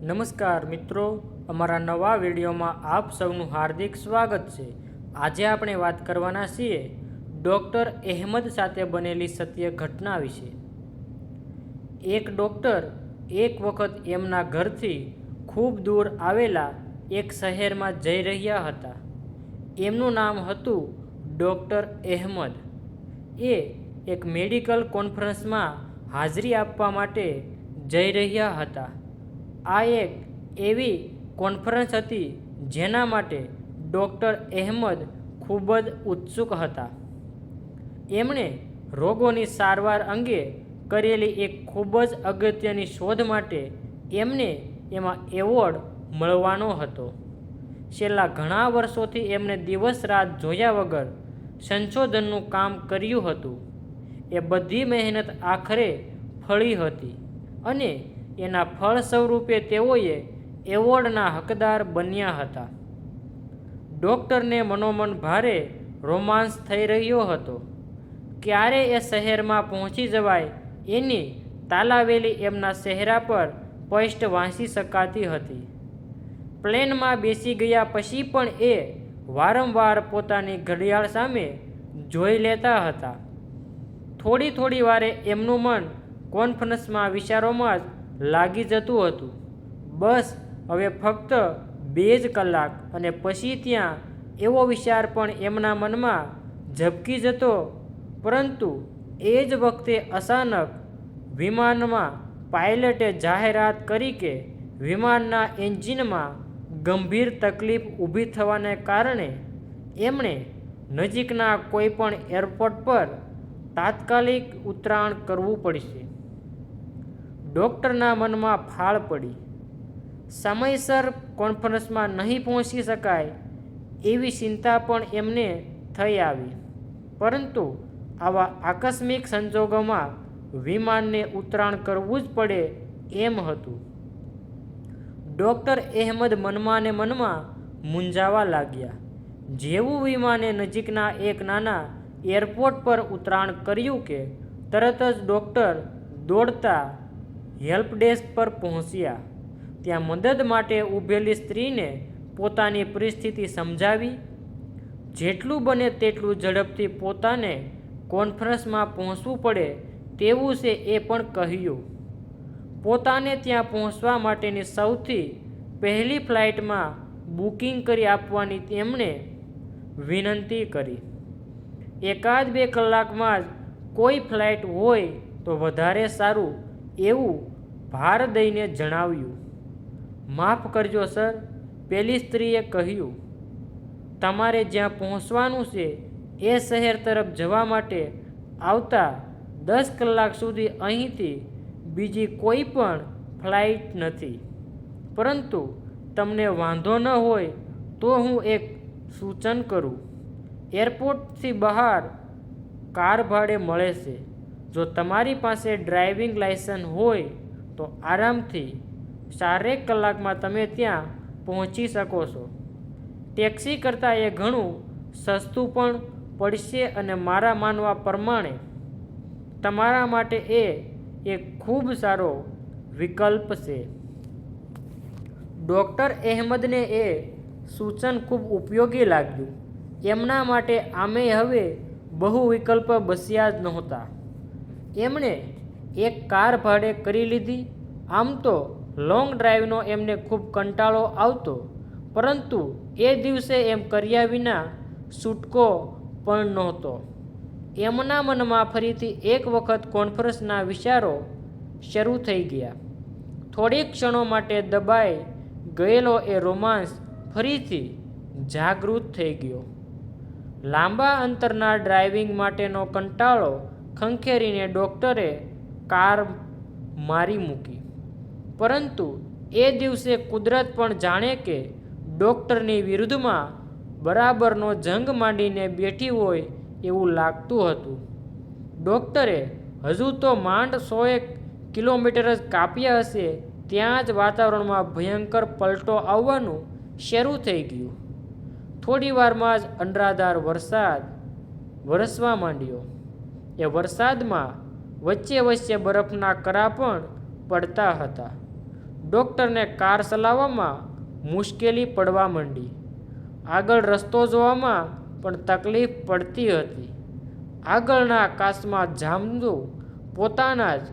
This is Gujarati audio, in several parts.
નમસ્કાર મિત્રો, અમારા નવા વિડીયોમાં આપ સૌનું હાર્દિક સ્વાગત છે. આજે આપણે વાત કરવાના છીએ ડૉક્ટર અહેમદ સાથે બનેલી સત્ય ઘટના વિશે. એક ડૉક્ટર એક વખત એમના ઘરથી ખૂબ દૂર આવેલા એક શહેરમાં જઈ રહ્યા હતા. એમનું નામ હતું ડૉક્ટર અહેમદ. એ એક મેડિકલ કોન્ફરન્સમાં હાજરી આપવા માટે જઈ રહ્યા હતા. આ એક એવી કોન્ફરન્સ હતી જેના માટે ડૉક્ટર અહેમદ ખૂબ જ ઉત્સુક હતા. એમણે રોગોની સારવાર અંગે કરેલી એક ખૂબ જ અગત્યની શોધ માટે એમને એમાં એવોર્ડ મળવાનો હતો. છેલ્લા ઘણા વર્ષોથી એમણે દિવસ રાત જોયા વગર સંશોધનનું કામ કર્યું હતું. એ બધી મહેનત આખરે ફળી હતી અને એના ફળ સ્વરૂપે તેઓએ એવોર્ડના હકદાર બન્યા હતા. ડૉક્ટરને મનોમન ભારે રોમાંસ થઈ રહ્યો હતો. ક્યારે એ શહેરમાં પહોંચી જવાય એની તાલાવેલી એમના ચહેરા પર સ્પષ્ટ વાંચી શકાતી હતી. પ્લેનમાં બેસી ગયા પછી પણ એ વારંવાર પોતાની ઘડિયાળ સામે જોઈ લેતા હતા. થોડી થોડી વારે એમનું મન કોન્ફરન્સમાં વિચારોમાં જ લાગી જતું હતું. બસ, હવે ફક્ત બે જ કલાક અને પછી ત્યાં એવો વિચાર પણ એમના મનમાં ઝબકી જતો, પરંતુ એ જ વખતે અચાનક વિમાનમાં પાયલટે જાહેરાત કરી કે વિમાનના એન્જિનમાં ગંભીર તકલીફ ઊભી થવાને કારણે એમણે નજીકના કોઈપણ એરપોર્ટ પર તાત્કાલિક ઉતરાણ કરવું પડશે. ડૉક્ટરના મનમાં ફાળ પડી. સમયસર કોન્ફરન્સમાં નહીં પહોંચી શકાય એવી ચિંતા પણ એમને થઈ આવી. પરંતુ આવા આકસ્મિક સંજોગોમાં વિમાનને ઉતરાણ કરવું જ પડે એમ હતું. ડૉક્ટર અહેમદ મનમાં ને મનમાં મૂંઝાવા લાગ્યા. જેવું વિમાને નજીકના એક નાના એરપોર્ટ પર ઉતરાણ કર્યું કે તરત જ ડૉક્ટર દોડતા હેલ્પ ડેસ્ક પર પહોંચ્યા. ત્યાં મદદ માટે ઊભેલી સ્ત્રીને પોતાની પરિસ્થિતિ સમજાવી. જેટલું બને તેટલું ઝડપથી પોતાને કોન્ફરન્સમાં પહોંચવું પડે તેવું છે એ પણ કહ્યું. પોતાને ત્યાં પહોંચવા માટેની સૌથી પહેલી ફ્લાઇટમાં બુકિંગ કરી આપવાની તેમણે વિનંતી કરી. એકાદ બે કલાકમાં જ કોઈ ફ્લાઇટ હોય તો વધારે સારું એવું ભાર દઈને જણાવ્યું, માફ કરજો સર, પેલી સ્ત્રીએ કહ્યું, તમારે જ્યાં પહોંચવાનું છે એ શહેર તરફ જવા માટે આવતા દસ કલાક સુધી અહીંથી બીજી કોઈ પણ ફ્લાઇટ નથી. પરંતુ તમને વાંધો ન હોય તો હું એક સૂચન કરું. એરપોર્ટથી બહાર કાર ભાડે મળે છે. જો તમારી પાસે ડ્રાઇવિંગ લાઇસન્સ હોય તો આરામથી ચારેક કલાકમાં તમે ત્યાં પહોંચી શકો છો. ટેક્સી કરતાં એ ઘણું સસ્તું પણ પડશે અને મારા માનવા પ્રમાણે તમારા માટે એ એક ખૂબ સારો વિકલ્પ છે. ડૉક્ટર અહેમદને એ સૂચન ખૂબ ઉપયોગી લાગ્યું. એમના માટે આમે હવે બહુ વિકલ્પ બસ્યા જ નહોતા. એમણે એક કાર ભાડે કરી લીધી. આમ તો લોંગ ડ્રાઈવનો એમને ખૂબ કંટાળો આવતો. પરંતુ એ દિવસે એમ કર્યા વિના છૂટકો પણ નહોતો. એમના મનમાં ફરીથી એક વખત કોન્ફરન્સના વિચારો શરૂ થઈ ગયા. થોડીક ક્ષણો માટે દબાઈ ગયેલો એ રોમાંસ ફરીથી જાગૃત થઈ ગયો. લાંબા અંતરના ડ્રાઇવિંગ માટેનો કંટાળો ખંખેરીને ડૉક્ટરે કાર મારી મૂકી. પરંતુ એ દિવસે કુદરત પણ જાણે કે ડૉક્ટરની વિરુદ્ધમાં બરાબરનો જંગ માંડીને બેઠી હોય એવું લાગતું હતું. ડૉક્ટરે હજુ તો માંડ સોએક કિલોમીટર જ કાપ્યા હશે ત્યાં જ વાતાવરણમાં ભયંકર પલટો આવવાનું શરૂ થઈ ગયું. થોડી વારમાં જ અંડરાધાર વરસાદ વરસવા માંડ્યો. એ વરસાદમાં વચ્ચે વચ્ચે બરફના કરા પણ પડતા હતા. ડૉક્ટરને કાર ચલાવવામાં મુશ્કેલી પડવા માંડી. આગળ રસ્તો જોવામાં પણ તકલીફ પડતી હતી. આગળના આકાશમાં જામતું પોતાના જ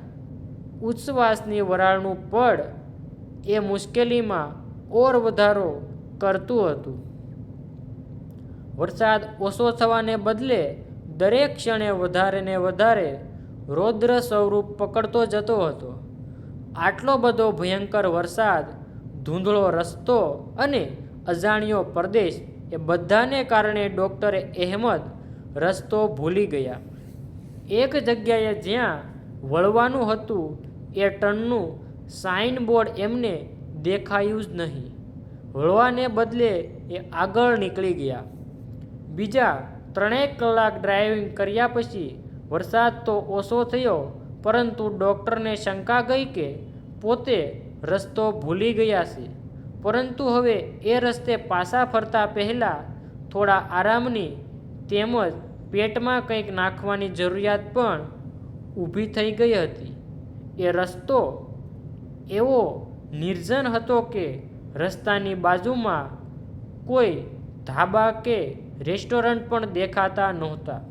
ઉચ્છવાસની વરાળનું પડ એ મુશ્કેલીમાં ઓર વધારો કરતું હતું. વરસાદ ઓછો થવાને બદલે દરેક ક્ષણે વધારે ને વધારે રૌદ્ર સ્વરૂપ પકડતો જતો હતો. આટલો બધો ભયંકર વરસાદ, ધૂંધળો રસ્તો અને અજાણ્યો પ્રદેશ એ બધાને કારણે ડૉક્ટરે અહેમદ રસ્તો ભૂલી ગયા. એક જગ્યાએ જ્યાં વળવાનું હતું એ ટનનું સાઇન બોર્ડ એમને દેખાયું જ નહીં. વળવાને બદલે એ આગળ નીકળી ગયા. બીજા ત્રણેક કલાક ડ્રાઇવિંગ કર્યા પછી વરસાદ તો ઓછો થયો, પરંતુ ડૉક્ટરને શંકા ગઈ કે પોતે રસ્તો ભૂલી ગયા છે. પરંતુ હવે એ રસ્તે પાછા ફરતા પહેલાં થોડા આરામની તેમજ પેટમાં કંઈક નાખવાની જરૂરિયાત પણ ઊભી થઈ ગઈ હતી. એ રસ્તો એવો નિર્જન હતો કે રસ્તાની બાજુમાં કોઈ ધાબા કે રેસ્ટોરન્ટ પણ દેખાતા નહોતા.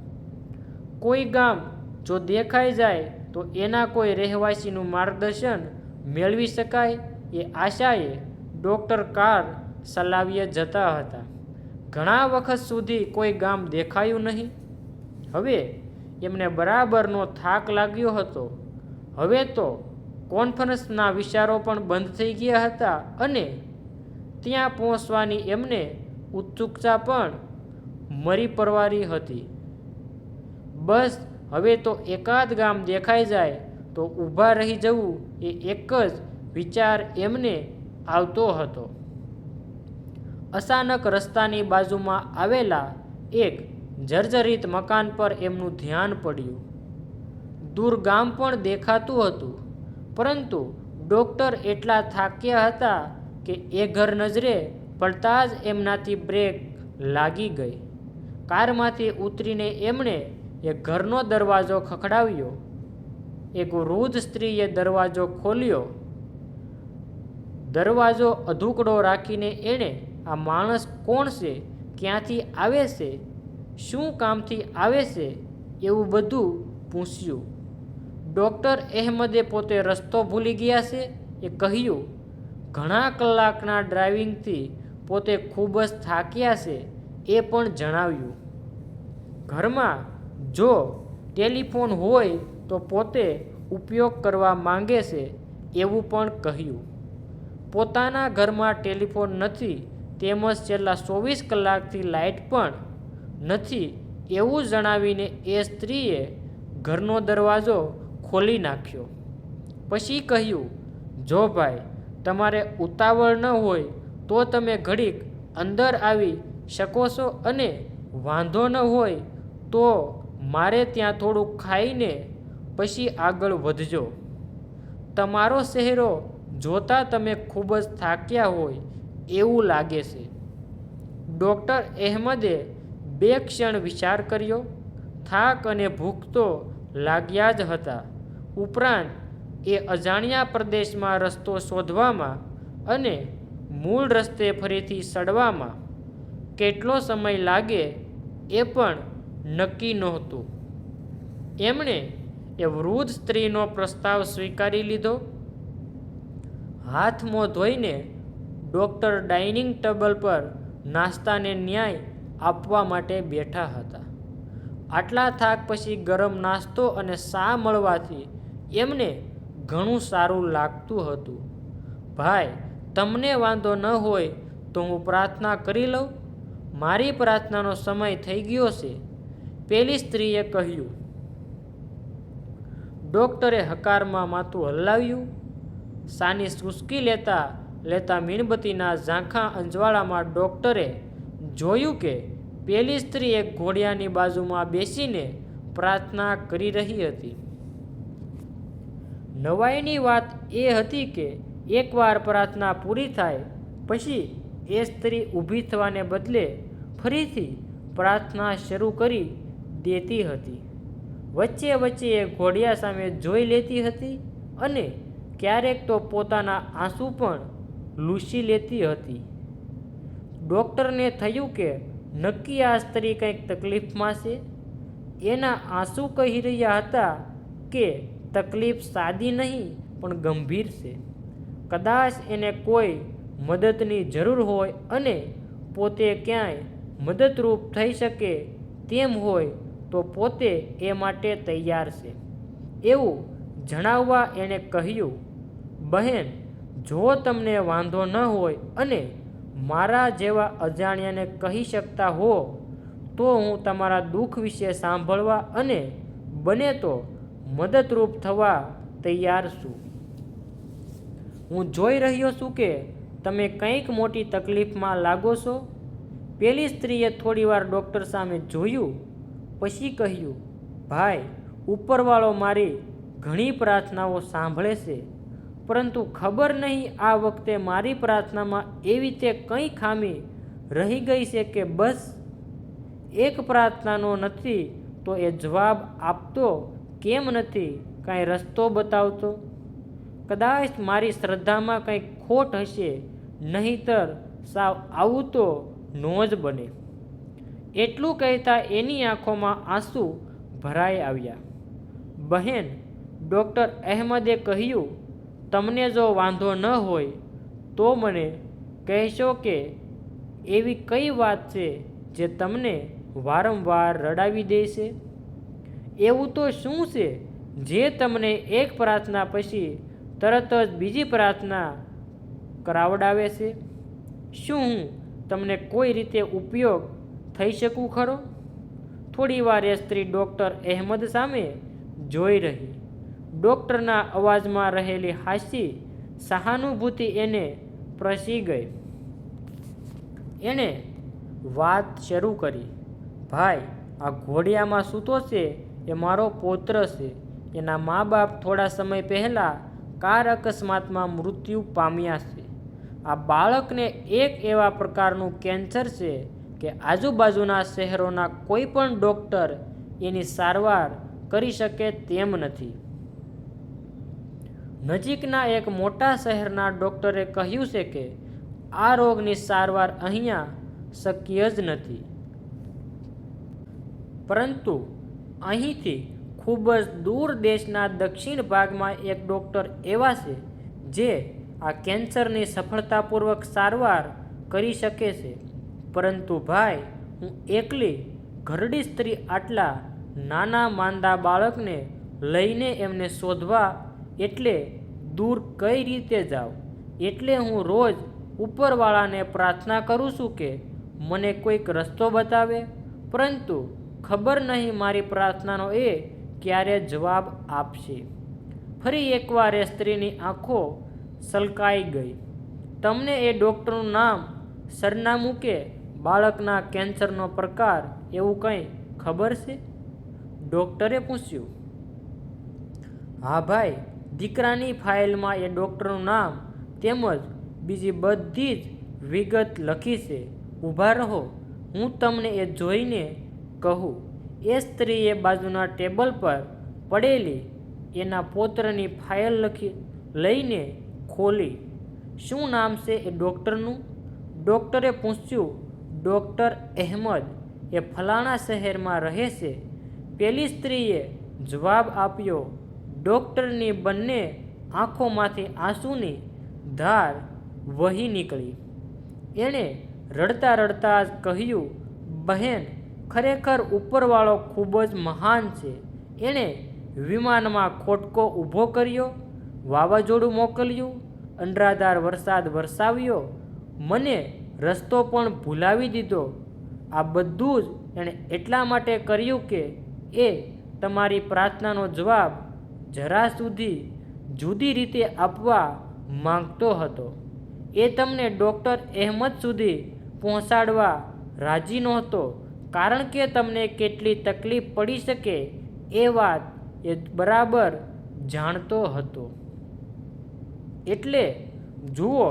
કોઈ ગામ જો દેખાઈ જાય તો એના કોઈ રહેવાસીનું માર્ગદર્શન મેળવી શકાય એ આશાએ ડૉક્ટર કાર ચલાવીએ જતા હતા. ઘણા વખત સુધી કોઈ ગામ દેખાયું નહીં. હવે એમને બરાબરનો થાક લાગ્યો હતો. હવે તો કોન્ફરન્સના વિચારો પણ બંધ થઈ ગયા હતા અને ત્યાં પહોંચવાની એમને ઉત્સુકતા પણ મરી પરવારી હતી. બસ હવે તો એકાદ ગામ દેખાઈ જાય તો ઊભા રહી જવું એ એક જ વિચાર એમને આવતો હતો. અચાનક રસ્તાની બાજુમાં આવેલા એક જર્જરિત મકાન પર એમનું ધ્યાન પડ્યું. દૂર ગામ પણ દેખાતું હતું, પરંતુ ડૉક્ટર એટલા થાક્યા હતા કે એ ઘર નજરે પડતા જ એમનાથી બ્રેક લાગી ગઈ. કારમાંથી ઉતરીને એમણે એ ઘરનો દરવાજો ખખડાવ્યો. એક વૃદ્ધ સ્ત્રીએ દરવાજો ખોલ્યો. દરવાજો અધૂકડો રાખીને એણે, આ માણસ કોણ છે? ક્યાંથી આવે છે? શું કામથી આવે છે? એવું બધું પૂછ્યું. ડૉક્ટર અહેમદે પોતે રસ્તો ભૂલી ગયા છે. એ કહ્યું, ઘણા કલાકના ડ્રાઇવિંગથી પોતે ખૂબ જ થાક્યા છે એ પણ જણાવ્યું. ઘરમાં જો ટેલિફોન હોય તો પોતે ઉપયોગ કરવા માંગે છે એવું પણ કહ્યું. પોતાના ઘરમાં ટેલિફોન નથી તેમજ છેલ્લા ચોવીસ કલાકથી લાઇટ પણ નથી એવું જણાવીને એ સ્ત્રીએ ઘરનો દરવાજો ખોલી નાખ્યો. પછી કહ્યું, જો ભાઈ, તમારે ઉતાવળ ન હોય તો તમે ઘડીક અંદર આવી શકો છો અને વાંધો ન હોય તો મારે ત્યાં થોડુંક ખાઈને પછી આગળ વધજો. તમારો ચહેરો જોતા તમે ખૂબ જ થાક્યા હોય એવું લાગે છે. ડૉક્ટર અહેમદે બે ક્ષણ વિચાર કર્યો. થાક અને ભૂખ તો લાગ્યા જ હતા. ઉપરાંત એ અજાણ્યા પ્રદેશમાં રસ્તો શોધવામાં અને મૂળ રસ્તે ફરીથી સડવામાં કેટલો સમય લાગે એ પણ નક્કી નહોતું. એમણે એ વૃદ્ધ સ્ત્રીનો પ્રસ્તાવ સ્વીકારી લીધો. હાથ મોં ધોઈને ડૉક્ટર ડાઇનિંગ ટેબલ પર નાસ્તાને ન્યાય આપવા માટે બેઠા હતા. આટલા થાક પછી ગરમ નાસ્તો અને શા મળવાથી એમને ઘણું સારું લાગતું હતું. ભાઈ તમને વાંધો ન હોય તો હું પ્રાર્થના કરી લઉં. મારી પ્રાર્થનાનો સમય થઈ ગયો છે. પેલી સ્ત્રીએ કહ્યું, ડૉક્ટરે હકારમાં માથું હલાવ્યું. સાની સુસ્કી લેતા લેતા મીણબત્તીના ઝાંખા અંજવાળામાં ડૉક્ટરે જોયું કે પેલી સ્ત્રી એક ઘોડિયાની બાજુમાં બેસીને પ્રાર્થના કરી રહી હતી. નવાઈની વાત એ હતી કે એકવાર પ્રાર્થના પૂરી થાય, પછી એ સ્ત્રી ઊભી થવાને બદલે ફરીથી પ્રાર્થના શરૂ કરી દેતી હતી. વચ્ચે વચ્ચે એ ઘોડિયા સામે જોઈ લેતી હતી અને ક્યારેક તો પોતાના આંસુ પણ લૂસી લેતી હતી. ડૉક્ટરને થયું કે નક્કી આ સ્ત્રી કંઈક તકલીફમાં છે? એના આંસુ કહી રહ્યા હતા કે તકલીફ સાદી નહીં, પણ ગંભીર છે. કદાચ એને કોઈ મદદની જરૂર હોય અને પોતે ક્યાંય મદદરૂપ થઈ શકે તેમ હોય તો પોતે એ માટે તૈયાર છે. એવું જણાવવા એણે કહ્યું, બહેન, જો તમને વાંધો ન હોય અને મારા જેવા અજાણ્યાને કહી શકતા હો, તો હું તમારા દુઃખ વિશે સાંભળવા અને બને તો મદદરૂપ થવા તૈયાર છું. હું જોઈ રહ્યો છું કે તમે કંઈક મોટી તકલીફમાં લાગો છો? પેલી સ્ત્રીએ થોડીવાર ડૉક્ટર સામે જોયું, પછી કહ્યું, ભાઈ, ઉપરવાળો મારી ઘણી પ્રાર્થનાઓ સાંભળે છે, પરંતુ ખબર નહીં આ વખતે મારી પ્રાર્થનામાં એવી તે કંઈ ખામી રહી ગઈ છે કે બસ એક પ્રાર્થનાનો નથી તો એ જવાબ આપતો કેમ નથી? કાંઈ રસ્તો બતાવતો? કદાચ મારી શ્રદ્ધામાં કંઈક ખોટ હશે, નહીંતર સાવ આવું તો ન જ બને. એટલું કહેતા એની આંખોમાં આંસુ ભરાઈ આવ્યા. બહેન, ડૉક્ટર અહેમદે કહ્યું, તમને જો વાંધો ન હોય, તો મને કહેશો કે એવી કઈ વાત છે જે તમને વારંવાર રડાવી દે છે એવું તો શું છે જે તમને એક પ્રાર્થના પછી તરત જ બીજી પ્રાર્થના કરાવડાવે છે. શું હું તમને કોઈ રીતે ઉપયોગ થઈ શકું ખરો? થોડીવાર એ સ્ત્રી ડૉક્ટર અહેમદ સામે જોઈ રહી. ડૉક્ટરના અવાજમાં રહેલી હાસી સહાનુભૂતિ એને પ્રસી ગઈ. એણે વાત શરૂ કરી. ભાઈ, આ ઘોડિયામાં સૂતો છે એ મારો પૌત્ર છે. એના મા બાપ થોડા સમય પહેલાં કાર અકસ્માતમાં મૃત્યુ પામ્યા છે. આ બાળકને એક એવા પ્રકારનું કેન્સર છે કે આજુબાજુના શહેરોના કોઈ પણ ડૉક્ટર એની સારવાર કરી શકે તેમ નથી. નજીકના એક મોટા શહેરના ડૉક્ટરે કહ્યું છે કે આ રોગની સારવાર અહીંયા શક્ય જ નથી. પરંતુ અહીંથી ખૂબ જ દૂર દેશના દક્ષિણ ભાગમાં એક ડૉક્ટર એવા છે, જે આ કેન્સરની સફળતાપૂર્વક સારવાર કરી શકે છે. પરંતુ ભાઈ, હું એકલી ઘરડી સ્ત્રી આટલા નાના માંદા બાળકને લઈને એમને શોધવા એટલે દૂર કઈ રીતે જાઉં? એટલે હું રોજ ઉપરવાળાને પ્રાર્થના કરું છું કે મને કોઈક રસ્તો બતાવે. પરંતુ ખબર નહીં મારી પ્રાર્થનાનો એ ક્યારે જવાબ આપશે? ફરી એકવાર એ સ્ત્રીની આંખો સલકાઈ ગઈ. તમને એ ડૉક્ટરનું નામ, સરનામું કે બાળકના કેન્સરનો પ્રકાર એવું કંઈ ખબર છે? ડૉક્ટરે પૂછ્યું. હા ભાઈ, દીકરાની ફાઇલમાં એ ડૉક્ટરનું નામ તેમજ બીજી બધી જ વિગત લખી છે. ઊભા રહો, હું તમને એ જોઈને કહું. એ સ્ત્રીએ બાજુના ટેબલ પર પડેલી એના પોત્રની ફાઇલ લખી લઈને ખોલી. શું નામ છે એ ડૉક્ટરનું? ડૉક્ટરે પૂછ્યું, ડૉક્ટર અહેમદ, એ ફલાણા શહેરમાં રહે છે. પેલી સ્ત્રીએ જવાબ આપ્યો, ડૉક્ટરની બંને આંખોમાંથી આંસુની ધાર વહી નીકળી. એણે રડતા રડતા જ કહ્યું, બહેન ખરેખર ઉપરવાળો ખૂબ જ મહાન છે. એણે વિમાનમાં ખોટકો ઊભો કર્યો, વાવાઝોડું મોકલ્યું અંડરાધાર વરસાદ વરસાવ્યો, મને રસ્તો પણ ભૂલાવી દીધો. આ બધું જ એણે એટલા માટે કર્યું કે એ તમારી પ્રાર્થનાનો જવાબ જરા સુધી જુદી રીતે આપવા માંગતો હતો. એ તમને ડૉક્ટર અહેમદ સુધી પહોંચાડવા રાજી નહોતો. કારણ કે તમને કેટલી તકલીફ પડી શકે એ વાત એ બરાબર જાણતો હતો. એટલે જુઓ,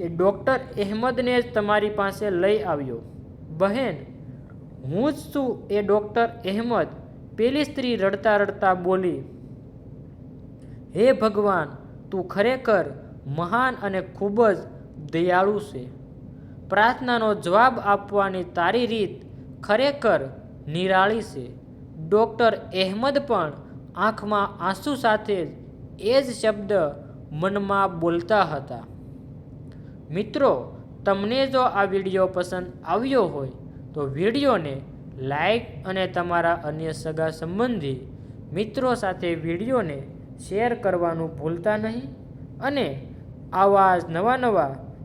એ ડૉક્ટર અહેમદને જ તમારી પાસે લઈ આવ્યો. બહેન, હું જ છું એ ડૉક્ટર અહેમદ, પેલી સ્ત્રી રડતા રડતા બોલી, હે ભગવાન, તું ખરેખર મહાન અને ખૂબ જ દયાળુ છે. પ્રાર્થનાનો જવાબ આપવાની તારી રીત ખરેખર નિરાળી છે. ડૉક્ટર અહેમદ પણ આંખમાં આંસુ સાથે એ જ શબ્દ મનમાં બોલતા હતા. મિત્રો, તમને જો આ વીડિયો પસંદ આવ્યો હોય, તો વિડીયોને લાઈક અને તમારા અન્ય સગા સંબંધી મિત્રો સાથે વિડીયોને શેર કરવાનું ભૂલતા નહીં અને આવા જ નવા નવા